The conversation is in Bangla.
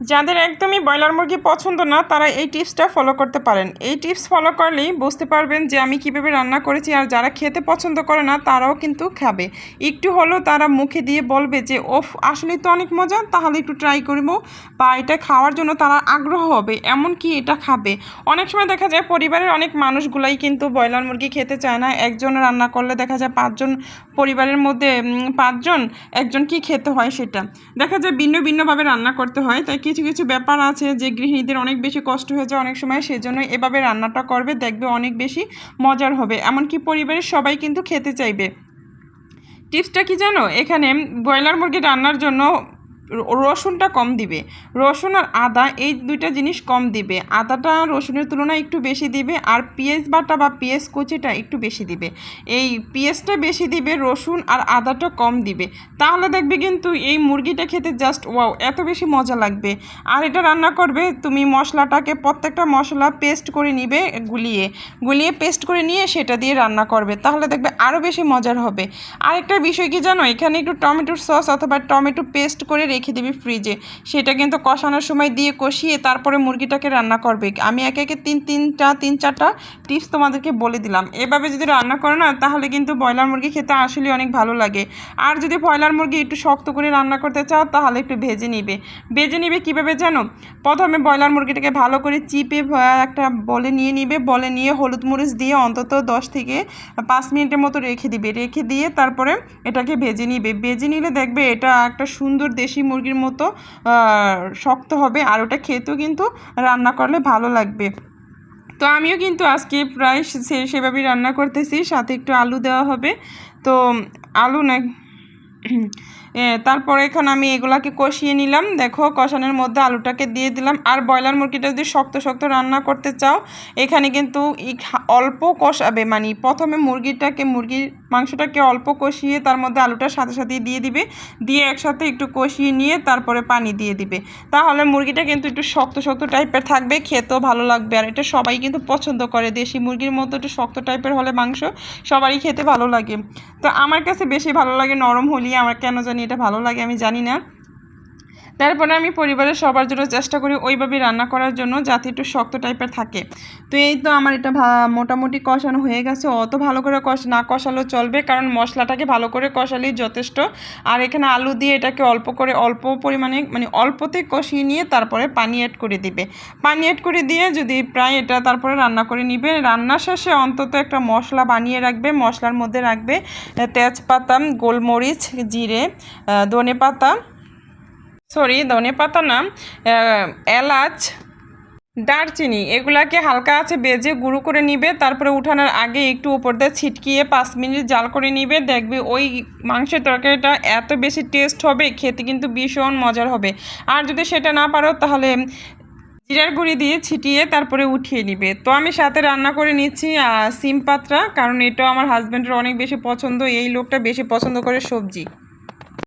যাদের একদমই ব্রয়লার মুরগি পছন্দ না, তারা এই টিপসটা ফলো করতে পারেন। এই টিপস ফলো করলেই বুঝতে পারবেন যে আমি কীভাবে রান্না করেছি আর যারা খেতে পছন্দ করে না, তারাও কিন্তু খাবে। একটু হলেও তারা মুখে দিয়ে বলবে যে, ওফ আসলে তো অনেক মজা, তাহলে একটু ট্রাই করব। বা এটা খাওয়ার জন্য তারা আগ্রহ হবে এমন কি এটা খাবে। অনেক সময় দেখা যায় পরিবারের অনেক মানুষগুলাই কিন্তু ব্রয়লার মুরগি খেতে চায় না। একজন রান্না করলে দেখা যায় পাঁচজন, পরিবারের মধ্যে পাঁচজন, একজন কি খেতে হয় সেটা। দেখা যায় ভিন্ন ভিন্নভাবে রান্না করতে হয়, তাই কিছু কিছু ব্যাপার আছে যে গৃহিণীদের অনেক বেশি কষ্ট হয়ে যায় অনেক সময় সেই সেজন্য এভাবে রান্নাটা করবে, দেখবে অনেক বেশি মজার হবে। এমনকি পরিবারের সবাই কিন্তু খেতে চাইবে। টিপসটা কি জানো? এখানে ব্রয়লার মুরগি রান্নার জন্য রসুনটা কম দিবে। রসুন আর আদা, এই দুইটা জিনিস কম দিবে। আদাটা রসুনের তুলনায় একটু বেশি দিবে আর পেঁয়াজ বাটা বা পেঁয়াজ কুচিটা একটু বেশি দিবে। এই পেঁয়াজটা বেশি দিবে, রসুন আর আদাটা কম দিবে। তাহলে দেখবে কিন্তু এই মুরগিটা খেতে জাস্ট ওয়াও এত বেশি মজা লাগবে। আর এটা রান্না করবে, তুমি মশলাটাকে প্রত্যেকটা মশলা পেস্ট করে নিবে গুলিয়ে। গুলিয়ে পেস্ট করে নিয়ে সেটা দিয়ে রান্না করবে। তাহলে দেখবে আরও বেশি মজার হবে। আরেকটা বিষয় কি জানো? এখানে একটু টমেটোর সস অথবা টমেটো পেস্ট করে রেখে দিবি ফ্রিজে সেটা কিন্তু কষানোর সময় দিয়ে কষিয়ে তারপরে মুরগিটাকে রান্না করবে। আমি একে একে তিন, তিনটা, তিন, চারটা টিপস তোমাদেরকে বলে দিলাম। এভাবে যদি রান্না করো না, তাহলে কিন্তু ব্রয়লার মুরগি খেতে আসলে অনেক ভালো লাগে। আর যদি ব্রয়লার মুরগি একটু শক্ত করে রান্না করতে চাও, তাহলে একটু ভেজে নিবে। ভেজে নিবে কীভাবে জানো? প্রথমে ব্রয়লার মুরগিটাকে ভালো করে চিপে একটা বলে নিয়ে নিবে। বলে নিয়ে হলুদ মরিচ দিয়ে অন্তত দশ থেকে পাঁচ মিনিটের মতো রেখে দিবে। রেখে দিয়ে তারপরে এটাকে ভেজে নিবে। ভেজে নিলে দেখবে এটা একটা সুন্দর দেশি মুরগির মতো শক্ত হবে আর ওটা খেতেও কিন্তু রান্না করলে ভালো লাগবে। তো আমিও কিন্তু আজকে প্রায় সেভাবেই রান্না করতেছি, সাথে একটু আলু দেওয়া হবে। তো আলু না তারপরে এখন আমি এগুলাকে কষিয়ে নিলাম। দেখো, কষানোর মধ্যে আলুটাকে দিয়ে দিলাম। আর ব্রয়লার মুরগিটা যদি শক্ত শক্ত রান্না করতে চাও, এখানে কিন্তু অল্প কষাবে। মানে প্রথমে মুরগিটাকে, মুরগির মাংসটাকে অল্প কষিয়ে তার মধ্যে আলুটার সাথে সাথে দিয়ে দিবে। দিয়ে একসাথে একটু কষিয়ে নিয়ে তারপরে পানি দিয়ে দিবে। তাহলে মুরগিটা কিন্তু একটু শক্ত শক্ত টাইপের থাকবে, খেতেও ভালো লাগবে। আর এটা সবাই কিন্তু পছন্দ করে। দেশি মুরগির মতো একটু শক্ত টাইপের হলে মাংস সবারই খেতে ভালো লাগে। তো আমার কাছে বেশি ভালো লাগে নরম হলেই আমার কেন জানি এটা ভালো লাগে আমি জানি না। তারপরে আমি পরিবারের সবার জন্য চেষ্টা করি ওইভাবে রান্না করার জন্য যাতে একটু শক্ত টাইপের থাকে। তো এই তো আমার এটা মোটামুটি কষানো হয়ে গেছে। অত ভালো করে কষ না কষালেও চলবে কারণ মশলাটাকে ভালো করে কষালেই যথেষ্ট। আর এখানে আলু দিয়ে এটাকে অল্প করে অল্প পরিমাণে মানে অল্পতে কষিয়ে নিয়ে তারপরে পানি অ্যাড করে দিবে। পানি অ্যাড করে দিয়ে যদি প্রায় এটা তারপরে রান্না করে নিবে। রান্নার শেষে অন্তত একটা মশলা বানিয়ে রাখবে, মশলার মধ্যে রাখবে তেজপাতা, গোলমরিচ, জিরে ধনে পাতা সরি, ধনে পাতা না এলাচ, দারচিনি, এগুলাকে হালকা আছে বেজে গুঁড়ো করে নিবে, তারপরে উঠানোর আগে একটু উপর দিয়ে ছিটকিয়ে পাঁচ মিনিট জাল করে নিবে, দেখবে ওই মাংসের তরকারিটা এত বেশি টেস্ট হবে, খেতে কিন্তু ভীষণ মজার হবে। আর যদি সেটা না পারো, তাহলে জিরার গুঁড়ি দিয়ে ছিটিয়ে তারপরে উঠিয়ে নিবে। তো আমি সাথে রান্না করে নিচ্ছি সিম পাতরা, কারণ এটা আমার হাজব্যান্ডের অনেক বেশি পছন্দ, এই লোকটা বেশি পছন্দ করে সবজি।